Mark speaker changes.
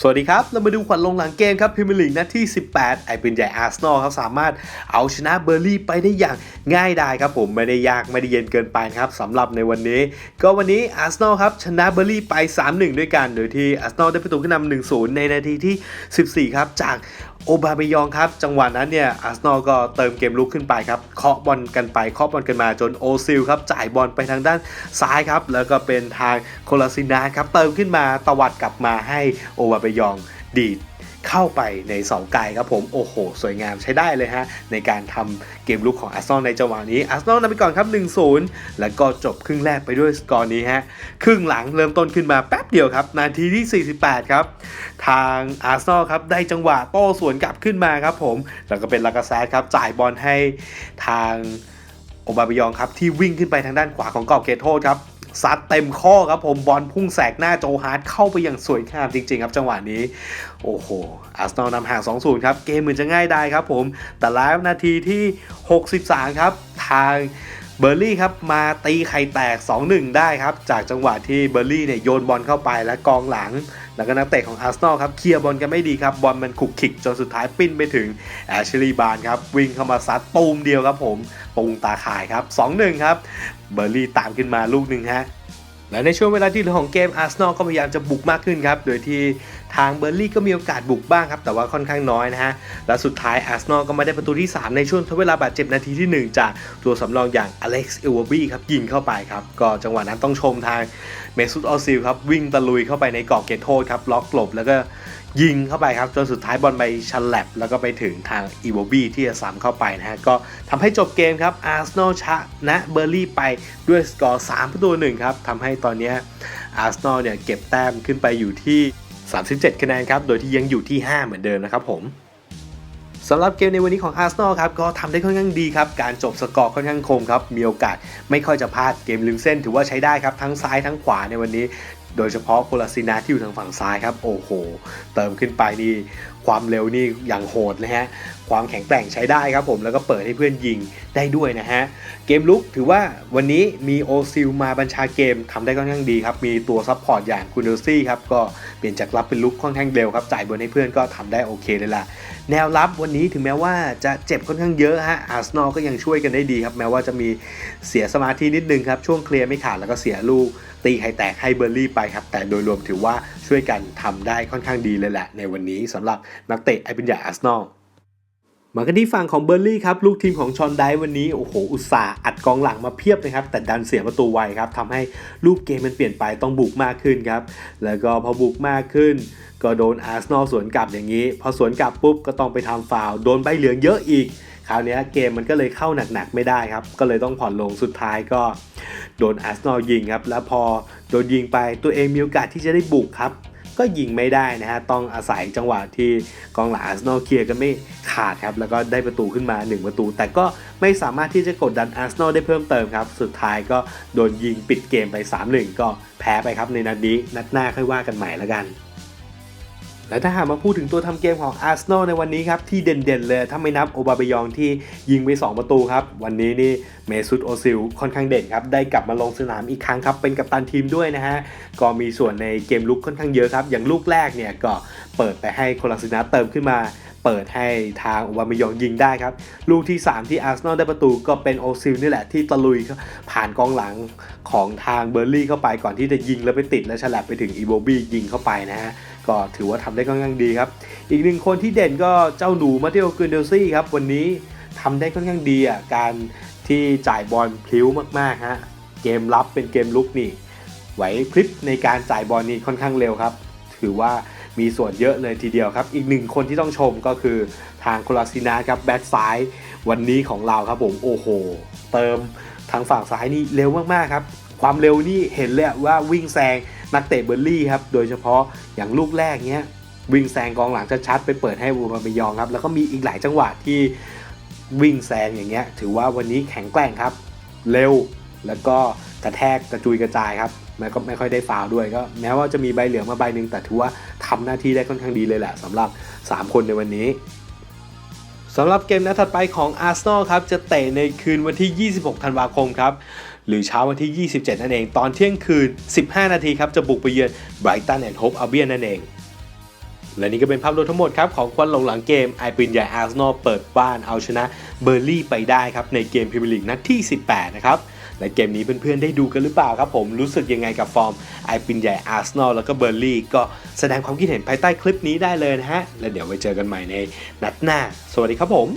Speaker 1: สวัสดีครับ เรามาดูขวัญลงหลังเกมครับพรีเมียร์ลีกนัดที่ 18 ไอเป็นใหญ่อาร์เซนอลครับ สามารถเอาชนะเบอร์ลี่ไปได้อย่างง่ายดายครับผมไม่ได้ยากไม่ได้เย็นเกินไปครับสำหรับในวันนี้ ก็วันนี้อาร์เซนอลครับ ชนะเบอร์ลี่ไป 3-1 ด้วยกัน โดยที่อาร์เซนอลได้ประตูขึ้นนำ1-0 ในนาทีที่ 14 ครับ จาก โอบาเมยองครับ จังหวะนั้นเนี่ยอาร์เซนอลก็เติมเกมลุกขึ้นไปครับเคาะบอลกันไปเคาะบอลกันมาจนโอซิลครับจ่ายบอลไปทางด้านซ้ายครับ แล้วก็เป็นทางโคลาซินาครับเติมขึ้นมาตวัดกลับมาให้โอบาเมยองดีด เข้าไปในเสาไกลครับผมโอ้โห สวยงามใช้ได้เลยฮะ ในการทำเกมลุกของอาร์เซนอลในจังหวะนี้อาร์เซนอลนำไปก่อนครับ 1-0 แล้วก็จบครึ่งแรกไปด้วยสกอร์นี้ฮะ ครึ่งหลังเริ่มต้นขึ้นมาแป๊บเดียวครับ นาทีที่ 48 ครับ ทางอาร์เซนอลครับ ได้จังหวะโต้สวนกลับขึ้นมาครับผม แล้วก็เป็นลากาแซดครับจ่ายบอลให้ทางโอบาบยองครับที่วิ่งขึ้นไปทางด้านขวาของกรอบเขตโทษครับ ซัดเต็มข้อครับผมบอลพุ่งแสกหน้าโจฮาร์ดเข้าไปอย่างสวยงามจริง ๆ ครับจังหวะนี้ โอ้โหอาร์เซนอลนำห่าง 2-0 ครับ เกมเหมือนจะง่ายได้ครับผม แต่แล้วนาทีที่ 63 ครับ ทางเบอร์ลี่ครับมาตีไข่แตก 2-1 ได้ครับ จากจังหวะที่เบอร์ลี่เนี่ยโยนบอลเข้าไปและกองหลัง แล้วก็นักเตะของอาร์เซนอลครับเคลียร์บอลกันไม่ดีครับ บอลมันขุกขิกจนสุดท้ายปิ้นไปถึงแอชลีย์บาร์นครับ วิ่งเข้ามาซัดตูมเดียวครับผมปุงตาข่ายครับ 2-1 ครับ เบอร์ลี่ตามขึ้นมาลูกหนึ่งฮะและในช่วงเวลาที่เหลือของเกมอาร์เซนอลก็พยายามจะบุกมากขึ้นครับ โดยที่ทางเบอร์ลี่ก็มีโอกาสบุกบ้างครับ แต่ว่าค่อนข้างน้อยนะฮะ และสุดท้ายอาร์เซนอลก็มาได้ประตูที่ 3 ในช่วงทดเวลาบาดเจ็บนาทีที่ 1 จากตัวสำรองอย่างอเล็กซ์เอวบี้ครับ ยิงเข้าไปครับ ก็จังหวะนั้นต้องชมทางเมซุตออซิลครับ วิ่งตะลุยเข้าไปในกรอบเขตโทษครับ ล็อกหลบแล้วก็ ยิงเข้าไปครับจนสุดท้ายบอลไปชับแล้วก็ไปถึงทางอีโวบี้ที่จะซ้ำเข้าไปนะฮะก็ทำให้จบเกมครับอาร์เซนอลชนะเบอร์ลี่ไปด้วยสกอร์3ประตูหนึ่งครับทำให้ตอนนี้อาร์เซนอลเนี่ยเก็บแต้มขึ้นไปอยู่ที่ 37 คะแนนครับโดยที่ยังอยู่ที่ 5 เหมือนเดิมนะครับผมสำหรับเกมในวันนี้ของอาร์เซนอลครับก็ทำได้ค่อนข้างดีครับ การจบสกอร์ค่อนข้างคมครับ มีโอกาสไม่ค่อยจะพลาดเกมลืมเส้นถือว่าใช้ได้ครับ ทั้งซ้ายทั้งขวาในวันนี้ โดยเฉพาะโคลาซินาที่อยู่ทางฝั่งซ้ายครับ โอ้โห เติมขึ้นไปนี่ ความเร็วนี่อย่างโหดเลยฮะ ความแข็งแกร่งใช้ได้ครับผม แล้วก็เปิดให้เพื่อนยิงได้ด้วยนะฮะ เกมลุกถือว่าวันนี้มีโอซิลมาบัญชาเกมทำได้ค่อนข้างดีครับ มีตัวซัพพอร์ตอย่างคุณเดลซี่ครับ ก็เปลี่ยนจากรับเป็นลุกค่อนข้างเร็วครับ จ่ายบอลให้เพื่อนก็ทำได้โอเคเลยล่ะ แนวรับวันนี้ถึงแม้ว่าจะเจ็บค่อนข้างเยอะฮะ อาร์เซนอลก็ยังช่วยกันได้ดีครับ แม้ว่าจะมีเสียสมาธินิดนึงครับ ช่วงเคลียร์ไม่ขาดแล้วก็เสียลูกตีไข่แตกให้เบอร์ลี่ไปครับ แต่โดยรวมถือว่าช่วยกันทำได้ค่อนข้างดีเลยแหละในวันนี้สำหรับนักเตะไอเป็นใหญ่อาร์เซนอลมากันที่ฝั่งของเบอร์ลี่ครับ ลูกทีมของชอนไดวันนี้ โอ้โห อุตส่าห์อัดกองหลังมาเพียบนะครับ แต่ดันเสียประตูไวครับทำให้รูปเกมมันเปลี่ยนไปต้องบุกมากขึ้นครับ แล้วก็พอบุกมากขึ้น ก็โดนอาร์เซนอลสวนกลับอย่างนี้ พอสวนกลับปุ๊บก็ต้องไปทำฟาวโดนใบเหลืองเยอะอีก คราวนี้เกมมันก็เลยเข้าหนักๆไม่ได้ครับ ก็เลยต้องผ่อนลงสุดท้ายก็ โดนอาร์เซนอลยิงครับ แล้วพอโดนยิงไปตัวเองมีโอกาสที่จะได้บุกครับ ก็ยิงไม่ได้นะฮะต้องอาศัยจังหวะที่กองหลังอาร์เซนอลเคลียร์กันไม่ขาดครับแล้วก็ได้ประตูขึ้นมา 1 ประตู แต่ก็ไม่สามารถที่จะกดดันอาร์เซนอลได้เพิ่มเติมครับ สุดท้ายก็โดนยิงปิดเกมไป 3-1 ก็แพ้ไปครับในนัดนี้นัดหน้าค่อยว่ากันใหม่แล้วกัน และถ้าหากมาพูดถึงตัวทำเกมของอาร์เซนอลในวันนี้ครับ ที่เด่นๆเลย ถ้าไม่นับโอบาเบยองที่ยิงไป 2 ประตูครับ วันนี้นี่เมซุตโอซิลค่อนข้างเด่นครับ ได้กลับมาลงสนามอีกครั้งครับ เป็นกัปตันทีมด้วยนะฮะ ก็มีส่วนในเกมลุกค่อนข้างเยอะครับ อย่างลูกแรกเนี่ยก็เปิดไปให้โคลาซินาเติมขึ้นมาเปิดให้ทางโอบาเมยองยิงได้ครับ ลูกที่ 3 ที่อาร์เซนอลได้ประตูก็เป็นโอซิลนี่แหละที่ตะลุยผ่านกองหลังของทางเบอร์ลี่เข้าไปก่อนที่จะยิงแล้วไปติดและฉลับไปถึงอีโบบี้ยิงเข้าไปนะฮะ ก็ถือว่าทำได้ค่อนข้างดีครับ อีกหนึ่งคนที่เด่นก็เจ้าหนูมาเทโอเกนเดลซี่ครับ วันนี้ทำได้ค่อนข้างดีอะการที่จ่ายบอลพลิ้วมากๆฮะเกมรับเป็นเกมลุกนี่ไหวพลิบในการจ่ายบอลนี่ค่อนข้างเร็วครับ ถือว่ามีส่วนเยอะเลยทีเดียวครับ อีกหนึ่งคนที่ต้องชมก็คือทางโคลาซินาครับแบ็คซ้ายวันนี้ของเราครับผมโอ้โห เติมทางฝั่งซ้ายนี่เร็วมากๆครับ ความเร็วนี่เห็นเลยว่าวิ่งแซง นักเตะเบอร์ลี่ครับ โดยเฉพาะอย่างลูกแรกเนี้ยวิ่งแซงกองหลังชัดๆไปเปิดให้บูมาเบยองครับ แล้วก็มีอีกหลายจังหวะที่วิ่งแซงอย่างเงี้ย ถือว่าวันนี้แข็งแกร่งครับ เร็วแล้วก็กระแทกกระจุยกระจายครับแมันก็ไม่ค่อยได้ฟาวด้วยก็ แม้ว่าจะมีใบเหลืองมาใบหนึ่งแต่ถือว่าทำหน้าที่ได้ค่อนข้างดีเลยแหละสำหรับ 3 คนในวันนี้สำหรับเกมนัดถัดไปของอาร์เซนอลครับ จะเตะในคืนวันที่ 26 ธันวาคมครับ หรือเช้าวันที่ 27 นั่นเอง ตอนเที่ยงคืน 15 นาทีครับ จะบุกไปเยือนไบรตันแอนด์โฮปอัลเบียนนั่นเอง และนี่ก็เป็นภาพรวมทั้งหมดครับ ของควันหลงหลังเกม ไอปืนใหญ่อาร์เซนอลเปิดบ้านเอาชนะเบอร์ลี่ไปได้ครับ ในเกมพรีเมียร์ลีกนัดที่ 18 นะครับและเกมนี้เพื่อนๆได้ดูกันหรือเปล่าครับผมรู้สึกยังไงกับฟอร์มไอปินใหญ่อาร์เซนอลแล้วก็เบอร์ลี่ก็แสดงความคิดเห็นภายใต้คลิปนี้ได้เลยนะฮะ และเดี๋ยวไว้เจอกันใหม่ในนัดหน้า สวัสดีครับผม